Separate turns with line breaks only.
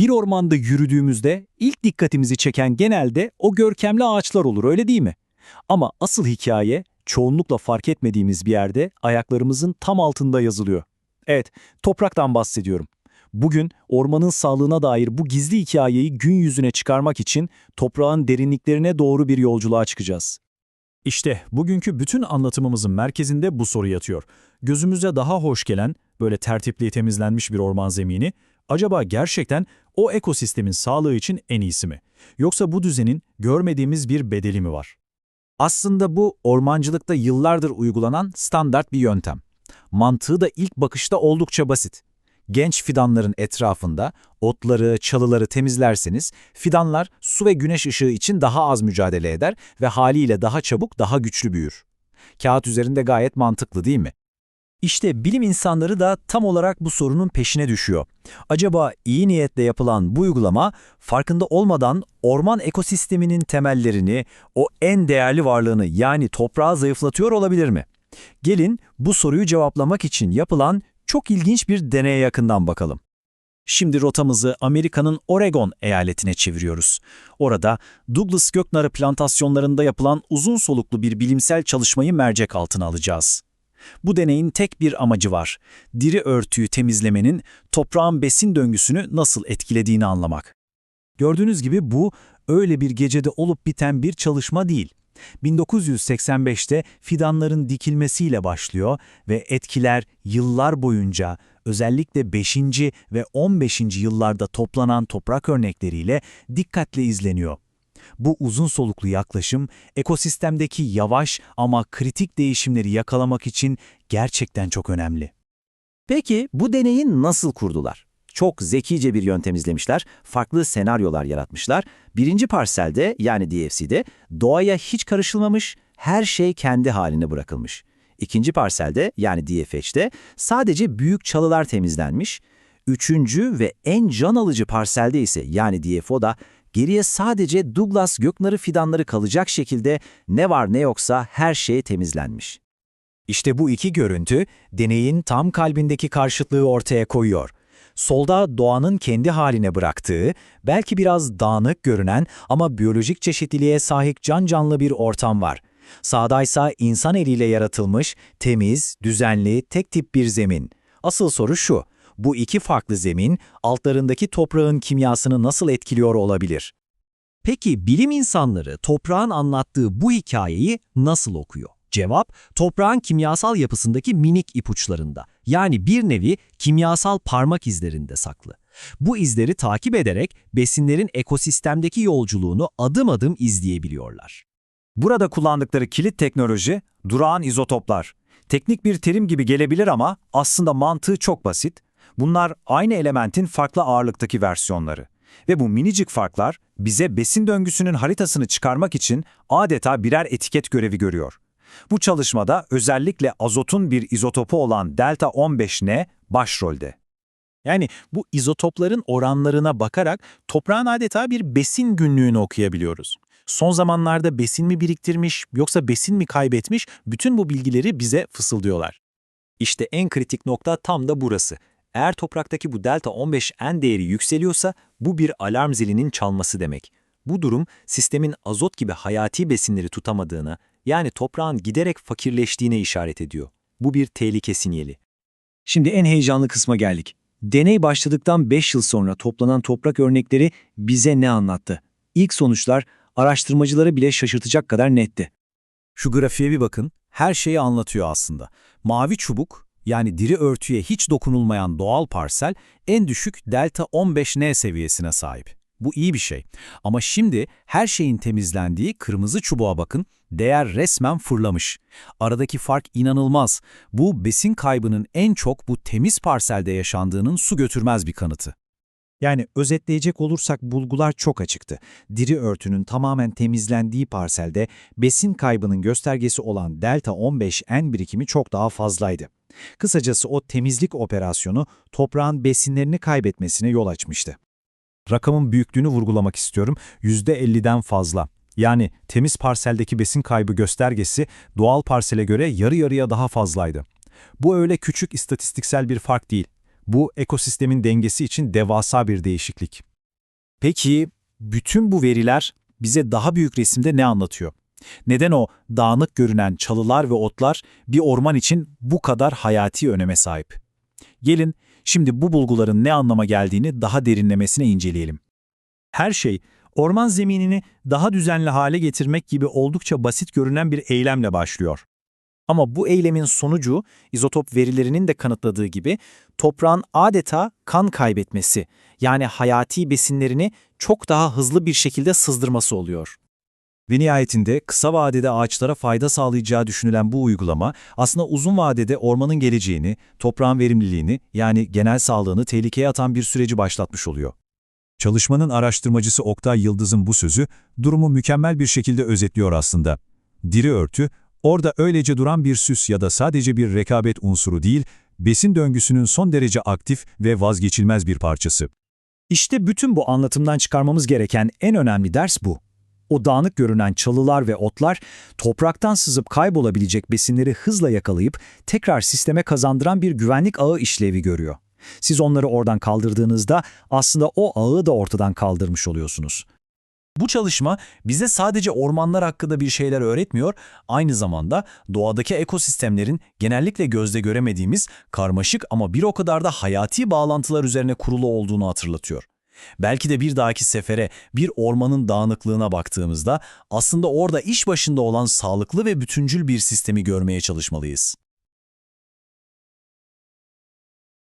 Bir ormanda yürüdüğümüzde ilk dikkatimizi çeken genelde o görkemli ağaçlar olur öyle değil mi? Ama asıl hikaye çoğunlukla fark etmediğimiz bir yerde ayaklarımızın tam altında yazılıyor. Evet, topraktan bahsediyorum. Bugün ormanın sağlığına dair bu gizli hikayeyi gün yüzüne çıkarmak için toprağın derinliklerine doğru bir yolculuğa çıkacağız.
İşte bugünkü bütün anlatımımızın merkezinde bu soru yatıyor. Gözümüze daha hoş gelen, böyle tertipli temizlenmiş bir orman zemini, acaba gerçekten o ekosistemin sağlığı için en iyisi mi? Yoksa bu düzenin görmediğimiz bir bedeli mi var?
Aslında bu ormancılıkta yıllardır uygulanan standart bir yöntem. Mantığı da ilk bakışta oldukça basit. Genç fidanların etrafında otları, çalıları temizlerseniz fidanlar su ve güneş ışığı için daha az mücadele eder ve haliyle daha çabuk, daha güçlü büyür. Kağıt üzerinde gayet mantıklı değil mi?
İşte bilim insanları da tam olarak bu sorunun peşine düşüyor. Acaba iyi niyetle yapılan bu uygulama farkında olmadan orman ekosisteminin temellerini, o en değerli varlığını yani toprağı zayıflatıyor olabilir mi? Gelin bu soruyu cevaplamak için yapılan çok ilginç bir deneye yakından bakalım. Şimdi rotamızı Amerika'nın Oregon eyaletine çeviriyoruz. Orada Douglas göknarı plantasyonlarında yapılan uzun soluklu bir bilimsel çalışmayı mercek altına alacağız. Bu deneyin tek bir amacı var. Diri örtüyü temizlemenin toprağın besin döngüsünü nasıl etkilediğini anlamak. Gördüğünüz gibi bu öyle bir gecede olup biten bir çalışma değil. 1985'te fidanların dikilmesiyle başlıyor ve etkiler yıllar boyunca özellikle 5. ve 15. yıllarda toplanan toprak örnekleriyle dikkatle izleniyor. Bu uzun soluklu yaklaşım ekosistemdeki yavaş ama kritik değişimleri yakalamak için gerçekten çok önemli.
Peki bu deneyi nasıl kurdular? Çok zekice bir yöntem izlemişler, farklı senaryolar yaratmışlar. Birinci parselde yani DFC'de doğaya hiç karışılmamış, her şey kendi haline bırakılmış. İkinci parselde yani DFH'de sadece büyük çalılar temizlenmiş. Üçüncü ve en can alıcı parselde ise yani DFO'da geriye sadece Douglas göknarı fidanları kalacak şekilde ne var ne yoksa her şey temizlenmiş.
İşte bu iki görüntü deneyin tam kalbindeki karşıtlığı ortaya koyuyor. Solda doğanın kendi haline bıraktığı, belki biraz dağınık görünen ama biyolojik çeşitliliğe sahip can canlı bir ortam var. Sağdaysa insan eliyle yaratılmış, temiz, düzenli, tek tip bir zemin. Asıl soru şu, bu iki farklı zemin altlarındaki toprağın kimyasını nasıl etkiliyor olabilir? Peki bilim insanları toprağın anlattığı bu hikayeyi nasıl okuyor? Cevap, toprağın kimyasal yapısındaki minik ipuçlarında, yani bir nevi kimyasal parmak izlerinde saklı. Bu izleri takip ederek besinlerin ekosistemdeki yolculuğunu adım adım izleyebiliyorlar.
Burada kullandıkları kilit teknoloji durağan izotoplar. Teknik bir terim gibi gelebilir ama aslında mantığı çok basit. Bunlar aynı elementin farklı ağırlıktaki versiyonları. Ve bu minicik farklar bize besin döngüsünün haritasını çıkarmak için adeta birer etiket görevi görüyor. Bu çalışmada özellikle azotun bir izotopu olan delta 15N başrolde.
Yani bu izotopların oranlarına bakarak toprağın adeta bir besin günlüğünü okuyabiliyoruz. Son zamanlarda besin mi biriktirmiş yoksa besin mi kaybetmiş bütün bu bilgileri bize fısıldıyorlar.
İşte en kritik nokta tam da burası. Eğer topraktaki bu delta 15N değeri yükseliyorsa bu bir alarm zilinin çalması demek. Bu durum sistemin azot gibi hayati besinleri tutamadığını, yani toprağın giderek fakirleştiğine işaret ediyor. Bu bir tehlike sinyali. Şimdi en heyecanlı kısma geldik. Deney başladıktan 5 yıl sonra toplanan toprak örnekleri bize ne anlattı? İlk sonuçlar araştırmacıları bile şaşırtacak kadar netti.
Şu grafiğe bir bakın, her şeyi anlatıyor aslında. Mavi çubuk, yani diri örtüye hiç dokunulmayan doğal parsel en düşük delta 15N seviyesine sahip. Bu iyi bir şey. Ama şimdi her şeyin temizlendiği kırmızı çubuğa bakın, değer resmen fırlamış. Aradaki fark inanılmaz. Bu besin kaybının en çok bu temiz parselde yaşandığının su götürmez bir kanıtı.
Yani özetleyecek olursak bulgular çok açıktı. Diri örtünün tamamen temizlendiği parselde besin kaybının göstergesi olan delta 15N birikimi çok daha fazlaydı. Kısacası o temizlik operasyonu toprağın besinlerini kaybetmesine yol açmıştı.
Rakamın büyüklüğünü vurgulamak istiyorum. %50'den fazla. Yani temiz parseldeki besin kaybı göstergesi doğal parsele göre yarı yarıya daha fazlaydı. Bu öyle küçük istatistiksel bir fark değil. Bu ekosistemin dengesi için devasa bir değişiklik. Peki bütün bu veriler bize daha büyük resimde ne anlatıyor? Neden o dağınık görünen çalılar ve otlar bir orman için bu kadar hayati öneme sahip? Gelin şimdi bu bulguların ne anlama geldiğini daha derinlemesine inceleyelim.
Her şey, orman zeminini daha düzenli hale getirmek gibi oldukça basit görünen bir eylemle başlıyor.
Ama bu eylemin sonucu izotop verilerinin de kanıtladığı gibi toprağın adeta kan kaybetmesi yani hayati besinlerini çok daha hızlı bir şekilde sızdırması oluyor.
Ve nihayetinde kısa vadede ağaçlara fayda sağlayacağı düşünülen bu uygulama aslında uzun vadede ormanın geleceğini, toprağın verimliliğini yani genel sağlığını tehlikeye atan bir süreci başlatmış oluyor.
Çalışmanın araştırmacısı Oktay Yıldız'ın bu sözü durumu mükemmel bir şekilde özetliyor aslında. Diri örtü, orada öylece duran bir süs ya da sadece bir rekabet unsuru değil, besin döngüsünün son derece aktif ve vazgeçilmez bir parçası.
İşte bütün bu anlatımdan çıkarmamız gereken en önemli ders bu. O dağınık görünen çalılar ve otlar, topraktan sızıp kaybolabilecek besinleri hızla yakalayıp tekrar sisteme kazandıran bir güvenlik ağı işlevi görüyor. Siz onları oradan kaldırdığınızda aslında o ağı da ortadan kaldırmış oluyorsunuz.
Bu çalışma bize sadece ormanlar hakkında bir şeyler öğretmiyor, aynı zamanda doğadaki ekosistemlerin genellikle gözde göremediğimiz karmaşık ama bir o kadar da hayati bağlantılar üzerine kurulu olduğunu hatırlatıyor. Belki de bir dahaki sefere bir ormanın dağınıklığına baktığımızda aslında orada iş başında olan sağlıklı ve bütüncül bir sistemi görmeye çalışmalıyız.